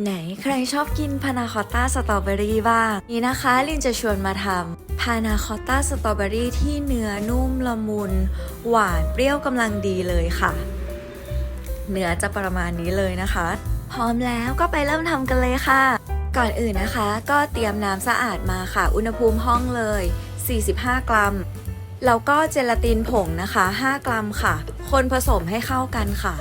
ไหนใครชอบกินพานาคอตต้าสตรอเบอรี่บ้าง นี่นะคะลินจะชวนมาทำพานาคอตต้าสตรอเบอรี่ที่เนื้อนุ่มละมุน หวานเปรี้ยวกำลังดีเลยค่ะ เนื้อจะประมาณนี้เลยนะคะ พร้อมแล้วก็ไปเริ่มทำกันเลยค่ะ ก่อนอื่นนะคะ ก็เตรียมน้ำสะอาดมาค่ะ อุณหภูมิห้องเลย 45 กรัม แล้วก็เจลาตินผงนะคะ 5 กรัมค่ะ คนผสมให้เข้ากันค่ะ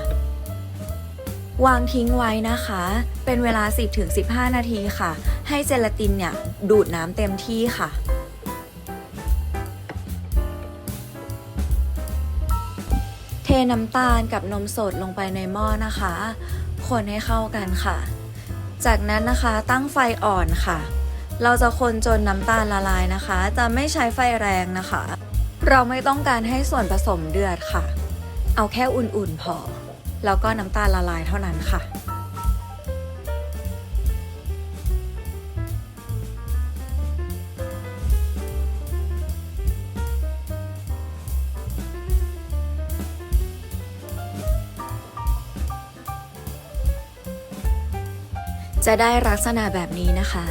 วางทิ้งไว้นะคะ เป็นเวลา 10-15 นาทีค่ะ ให้เจลาตินเนี่ย ดูดน้ำเต็มที่ค่ะเทน้ำตาลกับนมสดลงไปในหม้อนะคะ คนให้เข้ากันค่ะ จากนั้นนะคะตั้งไฟอ่อนค่ะ เราจะคนจนน้ำตาลละลายนะคะ จะไม่ใช้ไฟแรงนะคะ เราไม่ต้องการให้ส่วนผสมเดือดค่ะ เอาแค่อุ่นๆพอ แล้วก็น้ำตาลละลายเท่านั้นค่ะ จะได้ลักษณะแบบนี้นะคะ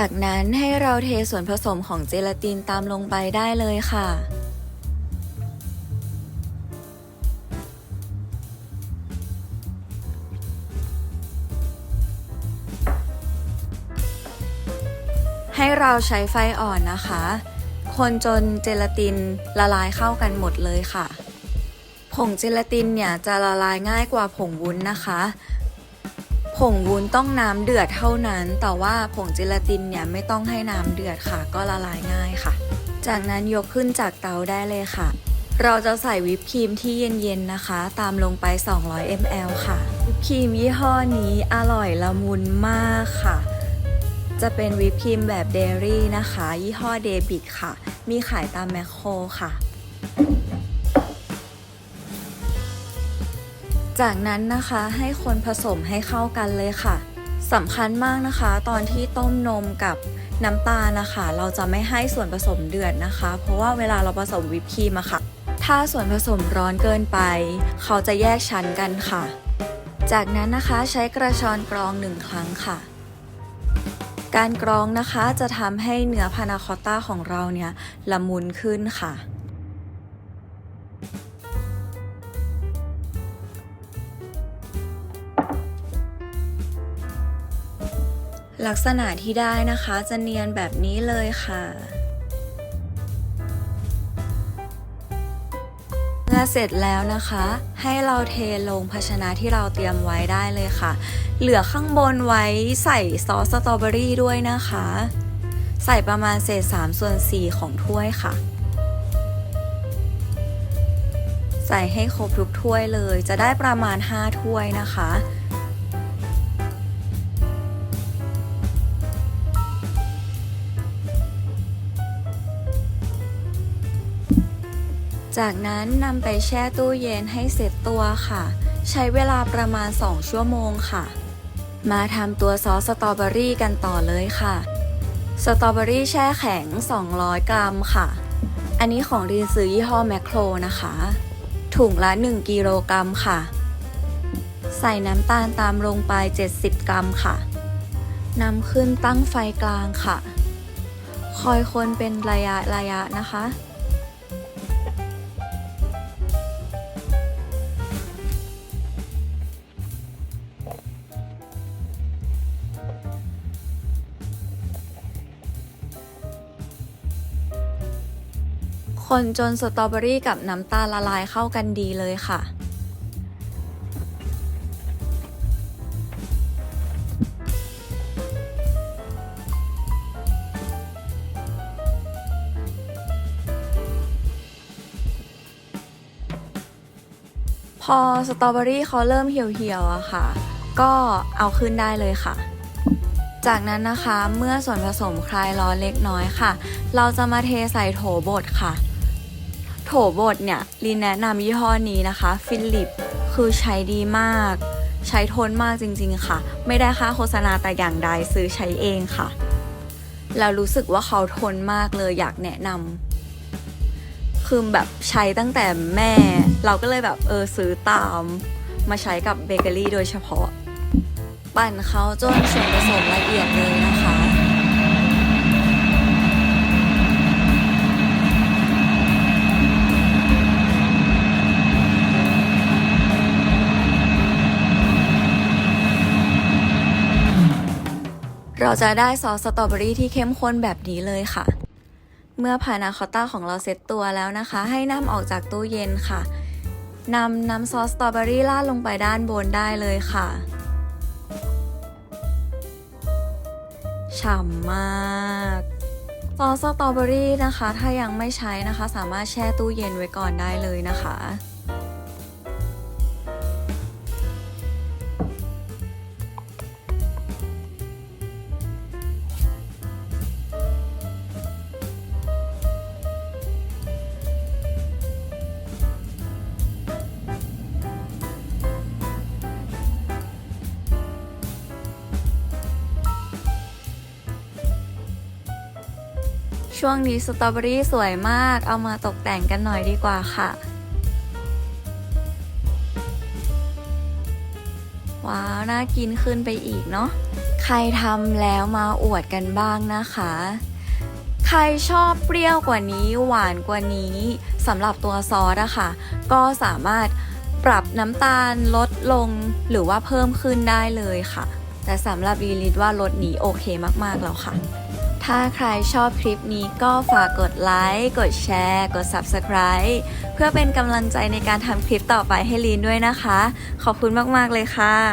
จากนั้นให้เราเทส่วนผสมของเจลาตินตามลงไปได้เลยค่ะ ให้เราใช้ไฟอ่อนนะคะ คนจนเจลาตินละลายเข้ากันหมดเลยค่ะ ผงเจลาตินเนี่ยจะละลายง่ายกว่าผงวุ้นนะคะ ผงวุ้นต้องน้ำเดือดเท่านั้น แต่ว่าผงเจลาตินเนี่ยไม่ต้องให้น้ำเดือดค่ะ ก็ละลายง่ายค่ะ จากนั้นยกขึ้นจากเตาได้เลยค่ะ เราจะใส่วิปครีมที่เย็นๆนะคะ ตามลงไป 200 ml ค่ะ วิปครีมยี่ห้อนี้อร่อยละมุนมากค่ะ จะเป็นวิปครีมแบบเดรี่นะคะ ยี่ห้อเดบิตค่ะ มีขายตามแมคโครค่ะ จากนั้นนะคะให้คนผสมให้เข้ากันเลยค่ะสำคัญมากนะคะ ตอนที่ต้มนมกับน้ำตาลนะคะ เราจะไม่ให้ส่วนผสมเดือดนะคะ เพราะว่าเวลาเราผสมวิปครีมอะค่ะ ถ้าส่วนผสมร้อนเกินไป เขาจะแยกชั้นกันค่ะ จากนั้นนะคะใช้กระชอนกรองหนึ่งครั้งค่ะ การกรองนะคะจะทำให้เนื้อพานาคอตต้าของเราเนี่ยละมุนขึ้นค่ะ ลักษณะที่ได้นะคะจะเนียนแบบนี้เลยค่ะ เมื่อเสร็จแล้วนะคะ ให้เราเทลงภาชนะที่เราเตรียมไว้ได้เลยค่ะ เหลือข้างบนไว้ใส่ซอสสตรอเบอรี่ด้วยนะคะ ใส่ประมาณเศษ3ส่วน4ของถ้วยค่ะ ใส่ให้ครบทุกถ้วยเลย จะได้ประมาณ 5 ถ้วยนะคะ จากนั้นนำไปแช่ตู้เย็นให้เสร็จตัวค่ะ ใช้เวลาประมาณ 2 ชั่วโมงค่ะ มาทำตัวซอสสตรอเบอรี่กันต่อเลยค่ะ สตรอเบอรี่แช่แข็ง 200 กรัมค่ะ อันนี้ของรีนซื้อยี่ห้อแมคโครนะคะ ถุงละ 1 กิโลกรัมค่ะ ใส่น้ำตาลตามลงไป 70 กรัมค่ะนำขึ้นตั้งไฟกลางค่ะ คอยคนเป็นระยะระยะนะคะ คนจนสตรอเบอรี่กับน้ำตาลละลายเข้ากันดีเลยค่ะ พอสตรอเบอรี่เขาเริ่มเหี่ยวๆอะค่ะ ก็เอาขึ้นได้เลยค่ะจากนั้นนะคะเมื่อส่วนผสมคลายร้อนเล็กน้อยค่ะ เราจะมาเทใส่โถบดค่ะ โถบดเนี่ยลินแนะนำยี่ห้อนี้นะคะฟิลิปคือใช้ดีมาก ใช้ทนมากจริงๆค่ะ ไม่ได้ค่าโฆษณาแต่อย่างใดซื้อใช้เองค่ะแล้วรู้สึกว่าเขาทนมากเลยอยากแนะนำคือแบบใช้ตั้งแต่แม่ เราก็เลยแบบเออซื้อตาม มาใช้กับเบเกอรี่โดยเฉพาะ ปั่นเขาจนส่วนผสมละเอียดเลยนะคะ เราจะได้ซอสสตรอเบอรี่ที่เข้มข้นแบบนี้เลยค่ะ เมื่อพานาคอต้าของเราเซ็ตตัวแล้วนะคะ ให้นำออกจากตู้เย็นค่ะนำน้ำซอสสตรอเบอรี่ราดลงไปด้านบนได้เลยค่ะฉ่ำมากซอสสตรอเบอรี่นะคะ ถ้ายังไม่ใช้นะคะ สามารถแช่ตู้เย็นไว้ก่อนได้เลยนะคะ ช่วงนี้สตรอเบอรี่สวยมาก เอามาตกแต่งกันหน่อยดีกว่าค่ะ ว้าว น่ากินขึ้นไปอีกเนาะ ใครทำแล้วมาอวดกันบ้างนะคะ ใครชอบเปรี้ยวกว่านี้หวานกว่านี้สำหรับตัวซอสอะค่ะ ก็สามารถปรับน้ำตาลลดลงหรือว่าเพิ่มขึ้นได้เลยค่ะ แต่สำหรับลีลิตว่ารสนี้โอเคมากๆแล้วค่ะ ถ้าใครชอบคลิปนี้ก็ฝากกดไลค์ กดแชร์ กด Subscribe เพื่อเป็นกำลังใจในการทำคลิปต่อไปให้ลีนด้วยนะคะ ขอบคุณมาก ๆ เลยค่ะ